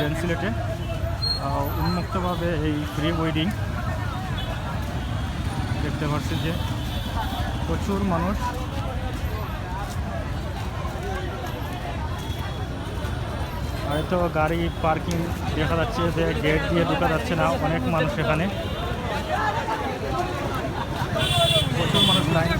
Grand সিলেটে উন্মুক্তভাবে এই pre wedding দেখতে পাচ্ছি যে প্রচুর মানুষ। হয়তো গাড়ি পার্কিং দেখা যাচ্ছে যে গেট দিয়ে ঢোকা যাচ্ছে না, অনেক মানুষ এখানে। প্রচুর মানুষ লাইন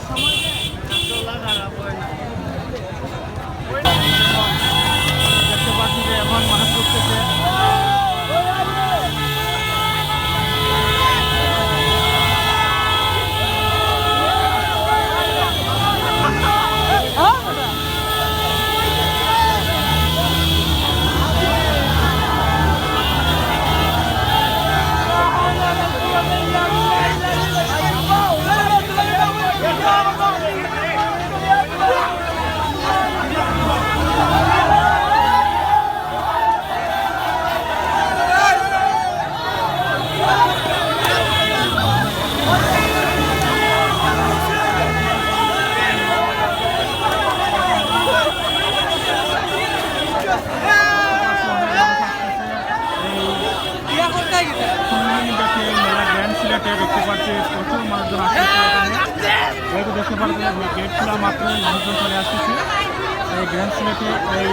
গ্র্যান্ড সিলেটে এই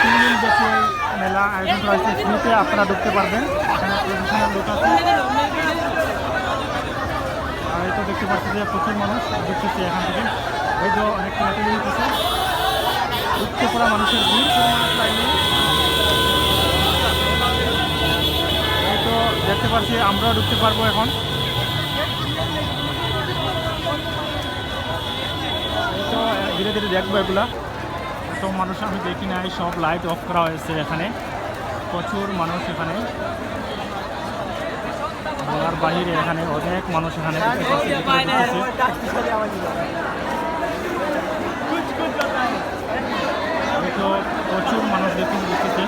তিন দিন দেখে মেলা আয়োজন করা হয়েছে। ফ্রিতে আপনারা ঢুকতে পারবেন। এখানে প্রফেশনাল লোক আছে। আর এই তো দেখতে পাচ্ছি যে প্রচুর মানুষ ঢুকতেছে এখান থেকে। এই যে অনেক খেলাটি নিতেছে ঢুকতে পড়া মানুষের ভিড়। এই তো দেখতে পাচ্ছি, আমরাও ঢুকতে পারব এখন। তো ধীরে ধীরে দেখব এগুলা। এত মানুষ আমি দেখি নাই সব লাইট অফ করা হয়েছে এখানে প্রচুর মানুষ এখানে বলার বাহিরে এখানে অনেক মানুষ এখানে দেখতে পাচ্ছি, ভিতরে ঢুকতেছে। এই তো প্রচুর মানুষ দেখতে দেখতেছে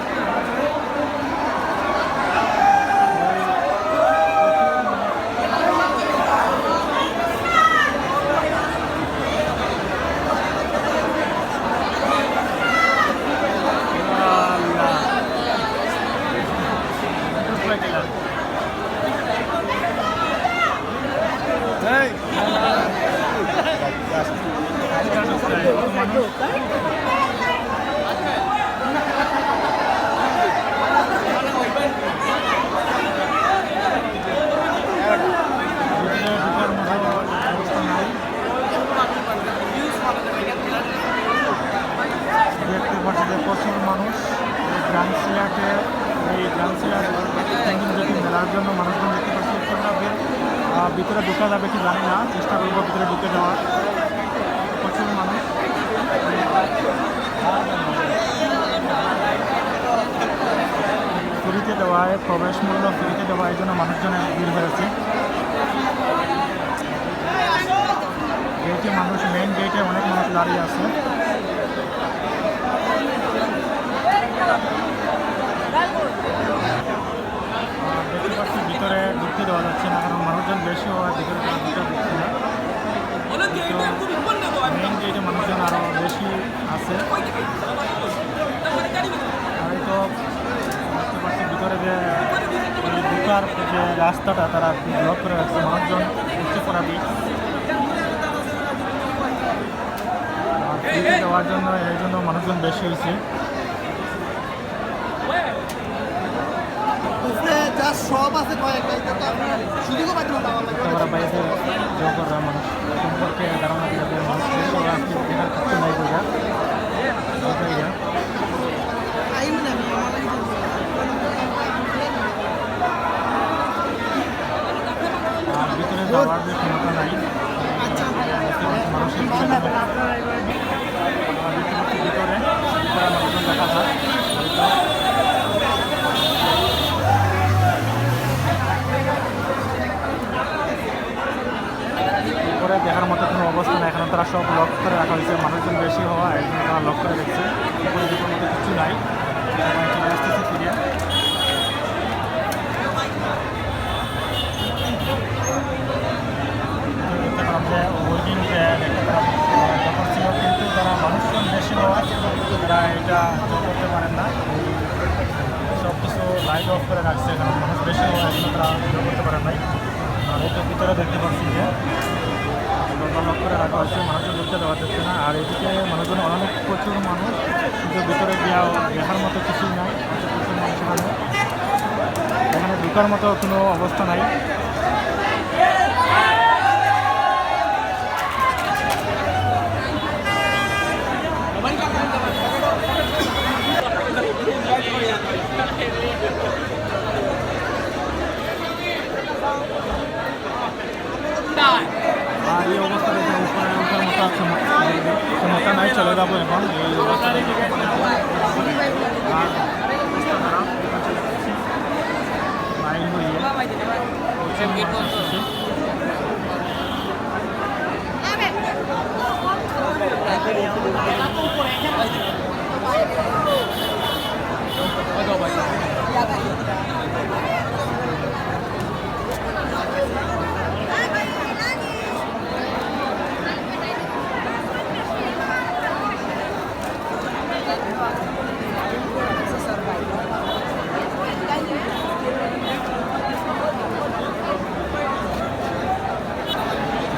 দেখতে পাচ্ছি যে প্রচুর মানুষ এই গ্রাম সিলাটে এই গ্রাম সিলাট ট্যাঙ্কিং যদি মেলার জন্য মানুষজন দেখতে পাচ্ছি ইনশাল্লাহ আহ, ভিতরে ঢোকা যাবে কি জানি না, চেষ্টা করব ভিতরে ঢুকে যাওয়ার। প্রচুর মানুষ। ফ্রিতে দেওয়ায়, প্রবেশ মূল্য ফ্রিতে দেওয়া এই জন্য মানুষজনের ভিড় হয়েছে। গেটে মানুষ মেইন গেটে অনেক মানুষ দাঁড়িয়ে আছে আর দেখতে পাচ্ছি ঢুকতে দেওয়া যাচ্ছে না কারণ মানুষজন বেশি হওয়ার ভিতরে ঢুকতে দিচ্ছে না। মেইন গেটে মানুষজন আরও বেশি আছে। আর এই তো দেখতে ভিতরে যে ঢুকার যে রাস্তাটা তারা ব্লক করে রাখছে মানুষজন উঠতে আর ফ্রিতে দেওয়ার জন্য এই জন্য মানুষজন বেশি হয়েছে যা সব আছে কয়েকটা তো আপনার সুযোগও পাইতে মানুষ। সম্পর্কে ধারণা দিয়ে দেয় মানুষ। ওরা তারা সব লক করে রাখা হয়েছে। মানুষজন বেশি হওয়া একজন তারা লক করে দেখছে উপরে দেখার মতো কিছু নাই। চলে আসতেছে ফিরে। দেখতে পেলাম যে ওই দিন যে দেখতে পেলাম যখন এটা এটা করতে পারেন না সব কিছু লাইট অফ করে রাখছে কারণ মানুষ বেশি হওয়ার জন্য তারা করতে পারেন নাই আর তো ভিতরে দেখতে পাচ্ছি যে লক করে রাখা হয়েছে মানুষের ঢুকতে দেওয়া যাচ্ছে না। আর এদিকে মানুষজন অনেক প্রচুর মানুষ কিন্তু ভিতরে দেওয়া দেখার মতো কিছুই নাই প্রচুর মানুষ এখানে ঢুকার মতো কোনো অবস্থা নাই আর এই অবস্থা দেখে উপরে ওঠার মতো আর ক্ষম- ক্ষমতা নাই চলে যাব এখন এই অবস্থা দেখে আর অবস্থা খারাপ এখন চলে যাচ্ছি মাইল হয়ে প্রচুর মানুষ আসছে।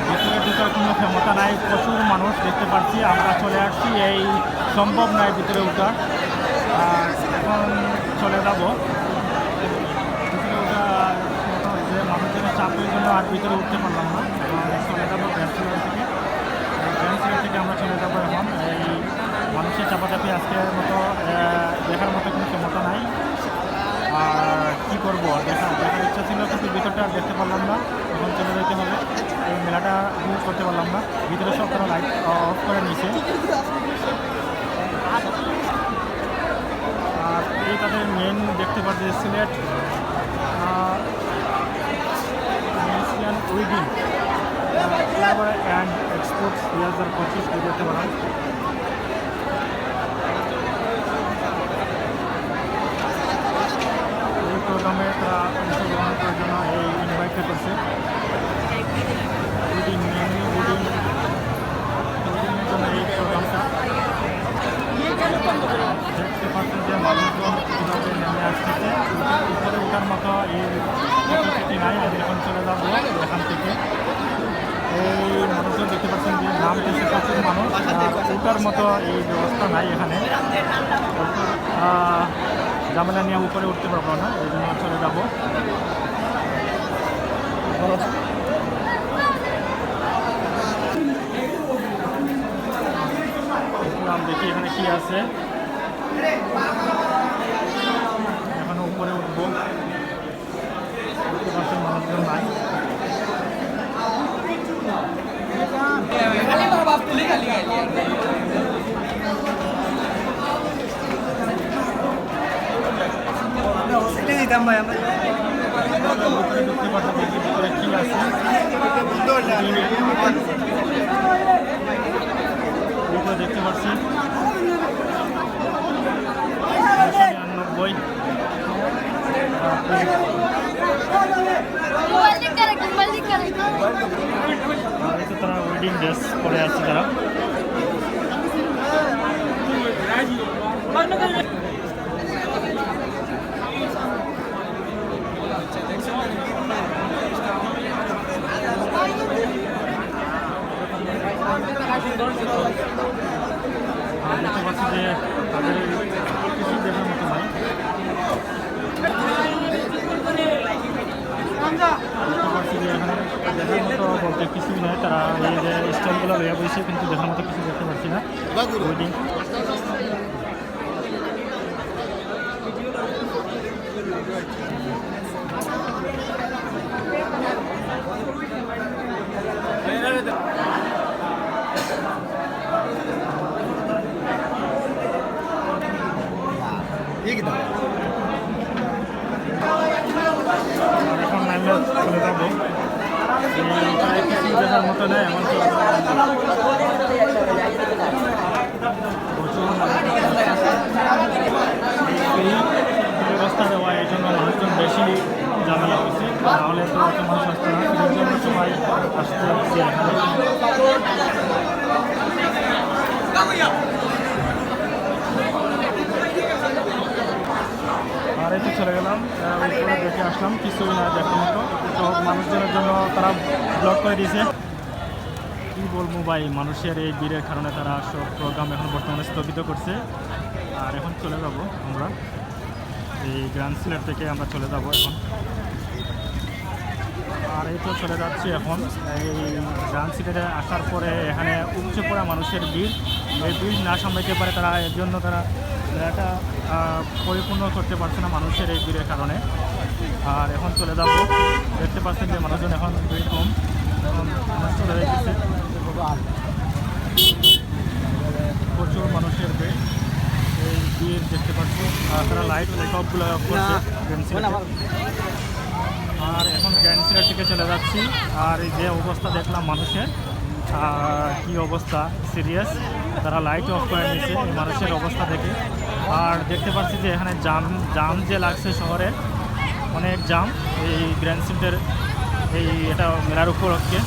ভিতরে ঢোকার কোনো ক্ষমতা নাই প্রচুর মানুষ দেখতে পাচ্ছি আমরা চলে আসছি এই সম্ভব নয় ভিতরে ওঠা আর এখন চলে যাব। হয়েছে, মানুষজনের চাপের জন্য আর ভিতরে উঠতে পারলাম না। চলে যাব গ্যাসিলার থেকে। গ্যাসিলার থেকে আমরা চলে যাব এখন। এই মানুষের চাপাচাপি আজকের মতো দেখার মতো কোনো ক্ষমতা নাই। আর কী করব? দেখা দেখার ইচ্ছা ছিল, কিন্তু ভিতরটা দেখতে পারলাম না। এখন চলে যেতে হবে। এই মেলাটা উপভোগ করতে পারলাম না। ভিতরে সব তারা লাইট অফ করে নিয়েছে। এই তাদের মেন দেখতে পাচ্ছি Sylhet museum wedding flower and exports দুই হাজার পঁচিশ দেখতে পারেন এই প্রোগ্রামে তারা অংশগ্রহণ করার জন্য এই ইনভাইটটা করছে উইডিং মেনলি উইডিং উইডিংয়ের জন্য এই প্রোগ্রামটা দেখতে পাচ্ছেন যে মানুষজন কীভাবে নেমে আসতেছে উপরে ওঠার মতো এই ক্যাপাসিটি নাই আমি এখন থেকে এই মানুষজন দেখতে পাচ্ছেন যে নামতেছে প্রচুর মানুষ আর মতো এই ব্যবস্থা নাই এখানে ঝামেলা নিয়ে উপরে উঠতে পারব না এই জন্য চলে যাব দেখি এখানে কি আছে এখন উপরে উঠবো দেখতে পাচ্ছেন মানুষজন নাই কি আছে উপরে দেখতে তারা ওয়েডিং ড্রেস পরে আছে তারা। নাই কিছুই নয় তারা এই যে স্টলগুলো লইয়া বসে কিন্তু দেখার মতো কিছু দেখতে পাচ্ছি না। বেশি ঝামেলা হয়েছে তাহলে তো তোমার স্বাস্থ্য আসতে না সেই জন্য সবাই আসতে আসছে আর একটু চলে গেলাম উপরে দেখে আসলাম, কিছুই না দেখার মতো। তো মানুষজনের জন্য তারা ব্লক করে দিয়েছে। কি বলব ভাই, মানুষের এই ভিড়ের কারণে তারা সব প্রোগ্রাম এখন বর্তমানে স্থগিত করছে। আর এখন চলে যাব আমরা। এই গ্র্যান্ড সিলেট থেকে আমরা চলে যাব এখন। আর এই তো চলে যাচ্ছি এখন। এই গ্রাম সিটিতে আসার পরে এখানে উপচে পড়া মানুষের ভিড়। এই ভিড় না সামলাইতে পারে তারা, এর জন্য তারা এটা পরিপূর্ণ করতে পারছে না মানুষের এই ভিড়ের কারণে। আর এখন চলে যাব। দেখতে পাচ্ছেন যে মানুষজন এখন ভিড় কম। মানুষ চলে যাচ্ছে প্রচুর মানুষের ভিড়। ভিড় দেখতে পাচ্ছি। আর তারা লাইট অফ করছে আর এখন গ্র্যান্ড সিলেট থেকে চলে যাচ্ছি। আর এই যে অবস্থা দেখলাম মানুষের আর কি অবস্থা সিরিয়াস তারা লাইট অফ করে নিয়েছে মানুষের অবস্থা দেখে। আর দেখতে পাচ্ছি যে এখানে জাম জাম যে লাগছে শহরে অনেক জাম এই গ্র্যান্ড সিলেটের এই এটা মেলার উপলক্ষে